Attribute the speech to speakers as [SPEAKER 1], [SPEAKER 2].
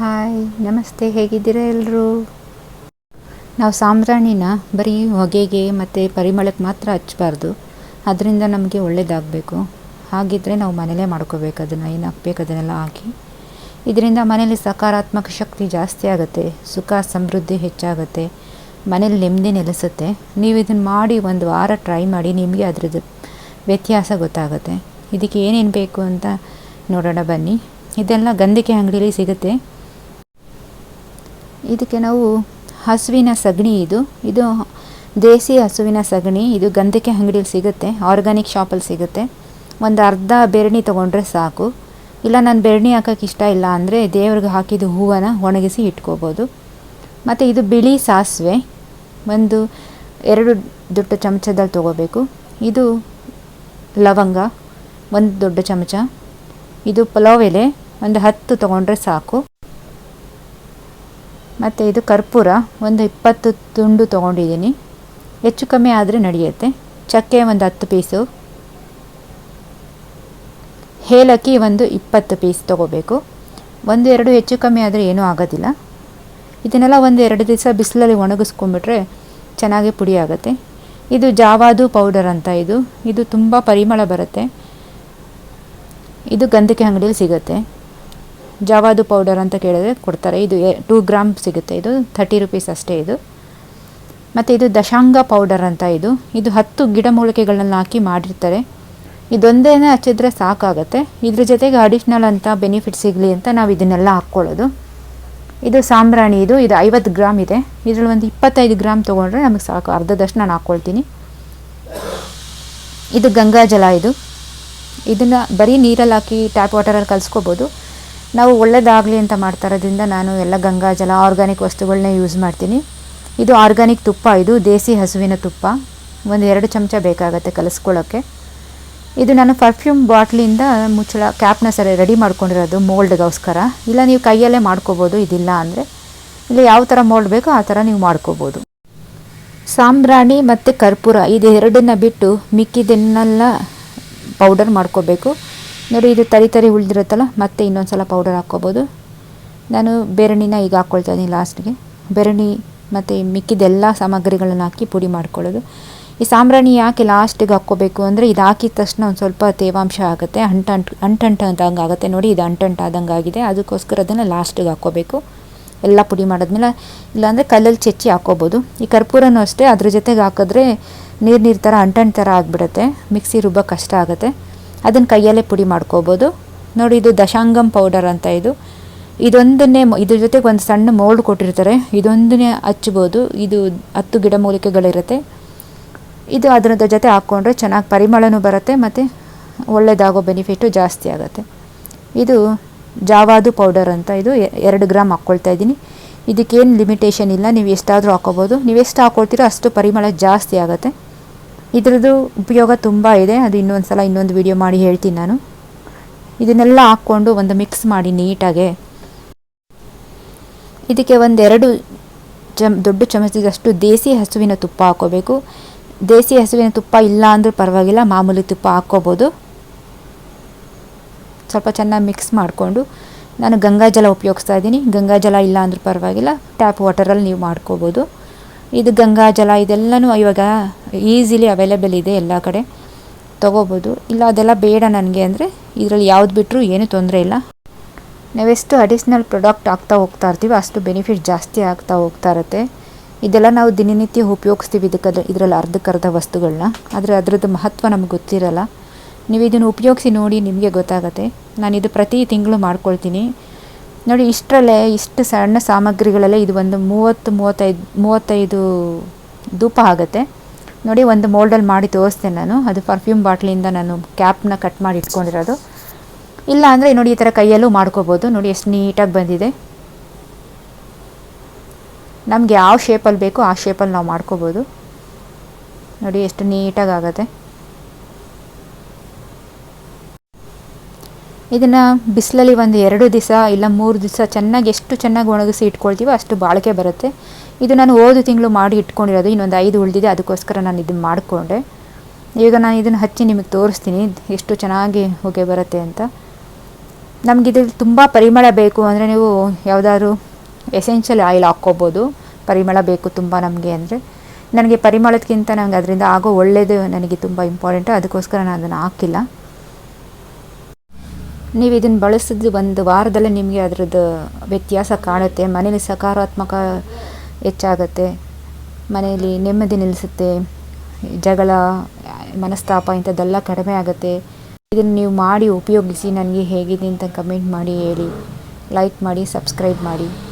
[SPEAKER 1] Hi, ನಮಸ್ತೆ, ಹೇಗಿದ್ದೀರಾ ಎಲ್ಲರೂ ನಾವು ಸಾಂಬ್ರಾಣಿನ ಬರೀ ಹೊಗೆಗೆ ಮತ್ತು ಪರಿಮಳಕ್ಕೆ ಮಾತ್ರ ಹಚ್ಚಬಾರ್ದು. ಅದರಿಂದ ನಮಗೆ ಒಳ್ಳೆಯದಾಗಬೇಕು ಹಾಗಿದ್ದರೆ ನಾವು ಮನೇಲೇ ಮಾಡ್ಕೋಬೇಕು ಅದನ್ನು ಏನು ಹಾಕ್ಬೇಕು ಅದನ್ನೆಲ್ಲ ಹಾಕಿ. ಇದರಿಂದ ಮನೇಲಿ ಸಕಾರಾತ್ಮಕ ಶಕ್ತಿ ಜಾಸ್ತಿ ಆಗುತ್ತೆ, ಸುಖ, ಸಮೃದ್ಧಿ ಹೆಚ್ಚಾಗುತ್ತೆ ಮನೇಲಿ ನೆಮ್ಮದಿ ನೆಲೆಸುತ್ತೆ. ನೀವು ಇದನ್ನು ಮಾಡಿ ಒಂದು ವಾರ ಟ್ರೈ ಮಾಡಿ, ನಿಮಗೆ ಅದರದ್ದು ವ್ಯತ್ಯಾಸ ಗೊತ್ತಾಗುತ್ತೆ. ಇದಕ್ಕೆ ಏನೇನು ಬೇಕು ಅಂತ ನೋಡೋಣ ಬನ್ನಿ. ಇದೆಲ್ಲ ಗಂಧಿಕೆ ಅಂಗಡಿಲಿ ಸಿಗುತ್ತೆ. ಇದಕ್ಕೆ ನಾವು ಹಸುವಿನ ಸಗಣಿ ಇದು. ಇದು ದೇಸಿ ಹಸುವಿನ ಸಗಣಿ. ಇದು ಗಂಧಕ್ಕೆ ಅಂಗಡಿಯಲ್ಲಿ ಸಿಗುತ್ತೆ ಆರ್ಗ್ಯಾನಿಕ್ ಶಾಪಲ್ಲಿ ಸಿಗುತ್ತೆ. ಒಂದು ಅರ್ಧ ಬೆರಣಿ ತೊಗೊಂಡ್ರೆ ಸಾಕು. ಇಲ್ಲ, ನಾನು ಬೆರಣಿ ಹಾಕೋಕ್ಕೆ ಇಷ್ಟ ಇಲ್ಲ ಅಂದರೆ ದೇವ್ರಿಗೆ ಹಾಕಿದ ಹೂವನ್ನು ಒಣಗಿಸಿ ಇಟ್ಕೋಬೋದು. ಮತ್ತು ಇದು ಬಿಳಿ ಸಾಸಿವೆ. ಒಂದು ಎರಡು ದೊಡ್ಡ ಚಮಚದಲ್ಲಿ ತೊಗೋಬೇಕು. ಇದು ಲವಂಗ, ಒಂದು ದೊಡ್ಡ ಚಮಚ. ಇದು ಪಲಾವ್ ಎಲೆ, ಒಂದು ಹತ್ತು ತೊಗೊಂಡ್ರೆ ಸಾಕು. ಮತ್ತು ಇದು ಕರ್ಪೂರ. ಒಂದು ಇಪ್ಪತ್ತು ತುಂಡು ತೊಗೊಂಡಿದ್ದೀನಿ. ಹೆಚ್ಚು ಕಮ್ಮಿ ಆದರೆ ನಡೆಯುತ್ತೆ. ಚಕ್ಕೆ ಒಂದು ಹತ್ತು ಪೀಸು. ಹೇಲಕ್ಕಿ ಒಂದು ಇಪ್ಪತ್ತು ಪೀಸ್ ತೊಗೋಬೇಕು. ಒಂದು ಎರಡು ಹೆಚ್ಚು ಕಮ್ಮಿ ಆದರೆ ಏನೂ ಆಗೋದಿಲ್ಲ. ಇದನ್ನೆಲ್ಲ ಒಂದು ಎರಡು ದಿವಸ ಬಿಸಿಲಲ್ಲಿ ಒಣಗಿಸ್ಕೊಂಬಿಟ್ರೆ ಚೆನ್ನಾಗಿ ಪುಡಿ ಆಗುತ್ತೆ. ಇದು ಜಾವಾದು ಪೌಡರ್ ಅಂತ ಇದು. ಇದು ತುಂಬ ಪರಿಮಳ ಬರುತ್ತೆ. ಇದು ಗಂಧಕ್ಕೆ ಅಂಗಡಿಯಲ್ಲಿ ಸಿಗುತ್ತೆ. ಜಾವಾದು ಪೌಡರ್ ಅಂತ ಕೇಳಿದ್ರೆ ಕೊಡ್ತಾರೆ. ಇದು ಟೂ ಗ್ರಾಮ್ ಸಿಗುತ್ತೆ ಇದು. ಥರ್ಟಿ ರುಪೀಸ್ ಅಷ್ಟೇ ಇದು. ಮತ್ತು ಇದು ದಶಾಂಗ ಪೌಡರ್ ಅಂತ ಇದು. ಇದು ಹತ್ತು ಗಿಡಮೂಲಿಕೆಗಳನ್ನ ಹಾಕಿ ಮಾಡಿರ್ತಾರೆ. ಇದೊಂದೇನೇ ಹಚ್ಚಿದ್ರೆ ಸಾಕಾಗುತ್ತೆ. ಇದ್ರ ಜೊತೆಗೆ ಅಡಿಷ್ನಲ್ ಅಂತ ಬೆನಿಫಿಟ್ ಸಿಗಲಿ ಅಂತ ನಾವು ಇದನ್ನೆಲ್ಲ ಹಾಕ್ಕೊಳ್ಳೋದು. ಇದು ಸಾಂಬ್ರಾಣಿ ಇದು. ಇದು ಐವತ್ತು ಗ್ರಾಮ್ ಇದೆ. ಇದರಲ್ಲಿ ಒಂದು ಇಪ್ಪತ್ತೈದು ಗ್ರಾಮ್ ತೊಗೊಂಡ್ರೆ ನಮಗೆ ಸಾಕು. ಅರ್ಧದಷ್ಟು ನಾನು ಹಾಕ್ಕೊಳ್ತೀನಿ ಇದು ಗಂಗಾಜಲ ಇದು. ಇದನ್ನು ಬರೀ ನೀರಲ್ಲಿ ಹಾಕಿ ಟ್ಯಾಪ್ ವಾಟರಲ್ಲಿ ಕಲಿಸ್ಕೋಬೋದು. ನಾವು ಒಳ್ಳೆಯದಾಗಲಿ ಅಂತ ಮಾಡ್ತಾರೋದ್ರಿಂದ ನಾನು ಎಲ್ಲ ಗಂಗಾಜಲ ಆರ್ಗ್ಯಾನಿಕ್ ವಸ್ತುಗಳನ್ನೇ ಯೂಸ್ ಮಾಡ್ತೀನಿ. ಇದು ಆರ್ಗ್ಯಾನಿಕ್ ತುಪ್ಪ, ಇದು ದೇಸಿ ಹಸುವಿನ ತುಪ್ಪ. ಒಂದು ಎರಡು ಚಮಚ ಬೇಕಾಗತ್ತೆ ಕಲಿಸ್ಕೊಳ್ಳೋಕ್ಕೆ ಇದು ನಾನು ಪರ್ಫ್ಯೂಮ್ ಬಾಟ್ಲಿಂದ ಮುಚ್ಚಳ ಕ್ಯಾಪ್ನ ಸರಿ ರೆಡಿ ಮಾಡ್ಕೊಂಡಿರೋದು ಮೋಲ್ಡ್ಗೋಸ್ಕರ ಇಲ್ಲ, ನೀವು ಕೈಯಲ್ಲೇ ಮಾಡ್ಕೋಬೋದು, ಇದಿಲ್ಲ ಅಂದರೆ. ಇಲ್ಲ, ಯಾವ ಥರ ಮೋಲ್ಡ್ ಬೇಕೋ ಆ ಥರ ನೀವು ಮಾಡ್ಕೋಬೋದು. ಸಾಂಬ್ರಾಣಿ ಮತ್ತು ಕರ್ಪೂರ, ಇದು ಎರಡನ್ನ ಬಿಟ್ಟು ಮಿಕ್ಕಿದನ್ನೆಲ್ಲ ಪೌಡರ್ ಮಾಡ್ಕೋಬೇಕು. ನೋಡಿ, ಇದು ತರಿ ತರಿ ಉಳಿದಿರುತ್ತಲ್ಲ, ಮತ್ತೆ ಇನ್ನೊಂದು ಸಲ ಪೌಡರ್ ಹಾಕ್ಕೋಬೋದು. ನಾನು ಬೆರಣಿನ ಈಗ ಹಾಕ್ಕೊಳ್ತಾ ಇದ್ದೀನಿ ಲಾಸ್ಟ್ಗೆ ಬೆರಣಿ ಮತ್ತು ಮಿಕ್ಕಿದೆಲ್ಲ ಸಾಮಗ್ರಿಗಳನ್ನು ಹಾಕಿ ಪುಡಿ ಮಾಡ್ಕೊಳ್ಳೋದು. ಈ ಸಾಂಬ್ರಾಣಿ ಯಾಕೆ ಲಾಸ್ಟಿಗೆ ಹಾಕ್ಕೋಬೇಕು ಅಂದರೆ, ಇದು ಹಾಕಿದ ತಕ್ಷಣ ಒಂದು ಸ್ವಲ್ಪ ತೇವಾಂಶ ಆಗುತ್ತೆ ಅಂಟಂಟು ಅಂಟಂಟಾದಂಗೆ ಆಗುತ್ತೆ ನೋಡಿ, ಇದು ಅಂಟಂಟಾದಂಗೆ ಆಗಿದೆ. ಅದಕ್ಕೋಸ್ಕರ ಅದನ್ನು ಲಾಸ್ಟಿಗೆ ಹಾಕ್ಕೋಬೇಕು. ಎಲ್ಲ ಪುಡಿ ಮಾಡಿದ್ಮೇಲೆ, ಇಲ್ಲಾಂದರೆ ಕಲ್ಲಲ್ಲಿ ಚೆಚ್ಚಿ ಹಾಕ್ಕೋಬೋದು. ಈ ಕರ್ಪೂರನೂ ಅಷ್ಟೇ, ಅದ್ರ ಜೊತೆಗೆ ಹಾಕಿದ್ರೆ ನೀರು ನೀರು ಥರ ಅಂಟಂಟು ಥರ ಆಗಿಬಿಡುತ್ತೆ. ಮಿಕ್ಸಿ ರುಬ್ಬ ಕಷ್ಟ ಆಗುತ್ತೆ. ಅದನ್ನು ಕೈಯಲ್ಲೇ ಪುಡಿ ಮಾಡ್ಕೋಬೋದು. ನೋಡಿ, ಇದು ದಶಾಂಗಂ ಪೌಡರ್ ಅಂತ ಇದು. ಇದೊಂದನ್ನೇ ಇದ್ರ ಜೊತೆಗೆ ಒಂದು ಸಣ್ಣ ಮೋಲ್ಡ್ ಕೊಟ್ಟಿರ್ತಾರೆ. ಇದೊಂದನ್ನೇ ಹಚ್ಬೋದು. ಇದು ಹತ್ತು ಗಿಡಮೂಲಿಕೆಗಳಿರುತ್ತೆ ಇದು ಅದರ ಜೊತೆ ಹಾಕ್ಕೊಂಡ್ರೆ ಚೆನ್ನಾಗಿ ಪರಿಮಳನೂ ಬರುತ್ತೆ ಮತ್ತು ಒಳ್ಳೆಯದಾಗೋ ಬೆನಿಫಿಟ್ಟು ಜಾಸ್ತಿ ಆಗುತ್ತೆ. ಇದು ಜಾವಾದು ಪೌಡರ್ ಅಂತ ಇದು ಎರಡು ಗ್ರಾಮ್ ಹಾಕ್ಕೊಳ್ತಾ ಇದ್ದೀನಿ. ಇದಕ್ಕೇನು ಲಿಮಿಟೇಷನ್ ಇಲ್ಲ. ನೀವು ಎಷ್ಟಾದರೂ ಹಾಕ್ಕೋಬೋದು. ನೀವು ಎಷ್ಟು ಹಾಕ್ಕೊಳ್ತೀರೋ ಅಷ್ಟು ಪರಿಮಳ ಜಾಸ್ತಿ ಆಗುತ್ತೆ. ಇದ್ರದ್ದು ಉಪಯೋಗ ತುಂಬ ಇದೆ. ಅದು ಇನ್ನೊಂದು ಸಲ ಇನ್ನೊಂದು ವಿಡಿಯೋ ಮಾಡಿ ಹೇಳ್ತೀನಿ ನಾನು. ಇದನ್ನೆಲ್ಲ ಹಾಕ್ಕೊಂಡು ಒಂದು ಮಿಕ್ಸ್ ಮಾಡಿ ನೀಟಾಗೆ. ಇದಕ್ಕೆ ಒಂದೆರಡು ಚಮ್, ದೊಡ್ಡ ಚಮಚದಷ್ಟು ದೇಸಿ ಹಸುವಿನ ತುಪ್ಪ ಹಾಕ್ಕೋಬೇಕು ದೇಸಿ ಹಸುವಿನ ತುಪ್ಪ ಇಲ್ಲ ಅಂದರೂ ಪರವಾಗಿಲ್ಲ, ಮಾಮೂಲಿ ತುಪ್ಪ ಹಾಕ್ಕೋಬೋದು. ಸ್ವಲ್ಪ ಚೆನ್ನಾಗಿ ಮಿಕ್ಸ್ ಮಾಡಿಕೊಂಡು ನಾನು ಗಂಗಾಜಲ ಉಪಯೋಗಿಸ್ತಾ ಇದ್ದೀನಿ. ಗಂಗಾಜಲ ಇಲ್ಲ ಅಂದರೂ ಪರವಾಗಿಲ್ಲ ಟ್ಯಾಪ್ ವಾಟರಲ್ಲಿ ನೀವು ಮಾಡ್ಕೋಬೋದು. ಇದು ಗಂಗಾಜಲ ಇದೆಲ್ಲನೂ ಇವಾಗ ಈಸಿಲಿ ಅವೈಲೇಬಲ್ ಇದೆ ಎಲ್ಲ ಕಡೆ. ತೊಗೋಬೋದು. ಇಲ್ಲ, ಅದೆಲ್ಲ ಬೇಡ ನನಗೆ ಅಂದರೆ ಇದರಲ್ಲಿ ಯಾವ್ದು ಬಿಟ್ಟರು ಏನೂ ತೊಂದರೆ ಇಲ್ಲ. ನಾವೆಷ್ಟು ಅಡಿಷ್ನಲ್ ಪ್ರಾಡಕ್ಟ್ ಆಗ್ತಾ ಹೋಗ್ತಾ ಇರ್ತೀವಿ ಅಷ್ಟು ಬೆನಿಫಿಟ್ ಜಾಸ್ತಿ ಆಗ್ತಾ ಹೋಗ್ತಾ ಇರುತ್ತೆ. ಇದೆಲ್ಲ ನಾವು ದಿನನಿತ್ಯ ಉಪಯೋಗಿಸ್ತೀವಿ ಇದಕ್ಕೆ ಇದರಲ್ಲಿ ಅರ್ಧಕ್ಕರ್ಧ ವಸ್ತುಗಳನ್ನ ಆದರೆ ಅದರದ್ದು ಮಹತ್ವ ನಮ್ಗೆ ಗೊತ್ತಿರಲ್ಲ. ನೀವು ಇದನ್ನು ಉಪಯೋಗಿಸಿ ನೋಡಿ ನಿಮಗೆ ಗೊತ್ತಾಗುತ್ತೆ. ನಾನು ಇದು ಪ್ರತಿ ತಿಂಗಳು ಮಾಡ್ಕೊಳ್ತೀನಿ. ನೋಡಿ, ಇಷ್ಟರಲ್ಲೇ ಇಷ್ಟು ಸಣ್ಣ ಸಾಮಗ್ರಿಗಳಲ್ಲೇ ಇದು ಒಂದು ಮೂವತ್ತು, ಮೂವತ್ತೈದು ಮೂವತ್ತೈದು ಧೂಪ ಆಗುತ್ತೆ. ನೋಡಿ, ಒಂದು ಮೋಲ್ಡಲ್ಲಿ ಮಾಡಿ ತೋರಿಸ್ತೇನೆ ನಾನು. ಅದು ಪರ್ಫ್ಯೂಮ್ ಬಾಟ್ಲಿಂದ ನಾನು ಕ್ಯಾಪ್ನ ಕಟ್ ಮಾಡಿ ಇಟ್ಕೊಂಡಿರೋದು. ಇಲ್ಲ ಅಂದರೆ ನೋಡಿ, ಈ ಥರ ಕೈಯಲ್ಲೂ ಮಾಡ್ಕೋಬೋದು. ನೋಡಿ, ಎಷ್ಟು ನೀಟಾಗಿ ಬಂದಿದೆ. ನಮಗೆ ಯಾವ ಶೇಪಲ್ಲಿ ಬೇಕೋ ಆ ಶೇಪಲ್ಲಿ ನಾವು ಮಾಡ್ಕೋಬೋದು. ನೋಡಿ, ಎಷ್ಟು ನೀಟಾಗಿ ಆಗುತ್ತೆ. ಇದನ್ನು ಬಿಸಿಲಲ್ಲಿ ಒಂದು ಎರಡು ದಿವಸ ಇಲ್ಲ ಮೂರು ದಿವಸ ಚೆನ್ನಾಗಿ ಎಷ್ಟು ಚೆನ್ನಾಗಿ ಒಣಗಿಸಿ ಇಟ್ಕೊಳ್ತೀವೋ ಅಷ್ಟು ಬಾಳಿಕೆ ಬರುತ್ತೆ. ಇದು ನಾನು ಹೋದ ತಿಂಗಳು ಮಾಡಿ ಇಟ್ಕೊಂಡಿರೋದು, ಇನ್ನೊಂದು ಐದು ಉಳಿದಿದೆ, ಅದಕ್ಕೋಸ್ಕರ ನಾನು ಇದನ್ನು ಮಾಡಿಕೊಂಡೆ. ಈಗ ನಾನು ಇದನ್ನು ಹಚ್ಚಿ ನಿಮಗೆ ತೋರಿಸ್ತೀನಿ, ಎಷ್ಟು ಚೆನ್ನಾಗಿ ಹೊಗೆ ಬರುತ್ತೆ ಅಂತ. ನಮಗಿದ್ರಲ್ಲಿ ತುಂಬ ಪರಿಮಳ ಬೇಕು ಅಂದರೆ ನೀವು ಯಾವುದಾದ್ರು ಎಸೆನ್ಷಿಯಲ್ ಆಯಿಲ್ ಹಾಕ್ಕೋಬೋದು. ಪರಿಮಳ ಬೇಕು ತುಂಬ ನಮಗೆ ಅಂದರೆ. ನನಗೆ ಪರಿಮಳಕ್ಕಿಂತ ನನಗೆ ಅದರಿಂದ ಆಗೋ ಒಳ್ಳೆಯದು ನನಗೆ ತುಂಬ ಇಂಪಾರ್ಟೆಂಟು ಅದಕ್ಕೋಸ್ಕರ ನಾನು ಅದನ್ನು ಹಾಕಿಲ್ಲ. ನೀವು ಇದನ್ನು ಬಳಸಿದ್ರೆ ಒಂದು ವಾರದಲ್ಲೇ ನಿಮಗೆ ಅದರದ್ದು ವ್ಯತ್ಯಾಸ ಕಾಣುತ್ತೆ, ಮನೇಲಿ ಸಕಾರಾತ್ಮಕ ಹೆಚ್ಚಾಗತ್ತೆ ಮನೆಯಲ್ಲಿ ನೆಮ್ಮದಿ ನಿಲ್ಲಿಸುತ್ತೆ ಜಗಳ, ಮನಸ್ತಾಪ ಇಂಥದ್ದೆಲ್ಲ ಕಡಿಮೆ ಆಗುತ್ತೆ. ಇದನ್ನು ನೀವು ಮಾಡಿ ಉಪಯೋಗಿಸಿ, ನನಗೆ ಹೇಗಿದೆ ಅಂತ ಕಮೆಂಟ್ ಮಾಡಿ, ಹೇಳಿ. ಲೈಕ್ ಮಾಡಿ ಸಬ್ಸ್ಕ್ರೈಬ್ ಮಾಡಿ.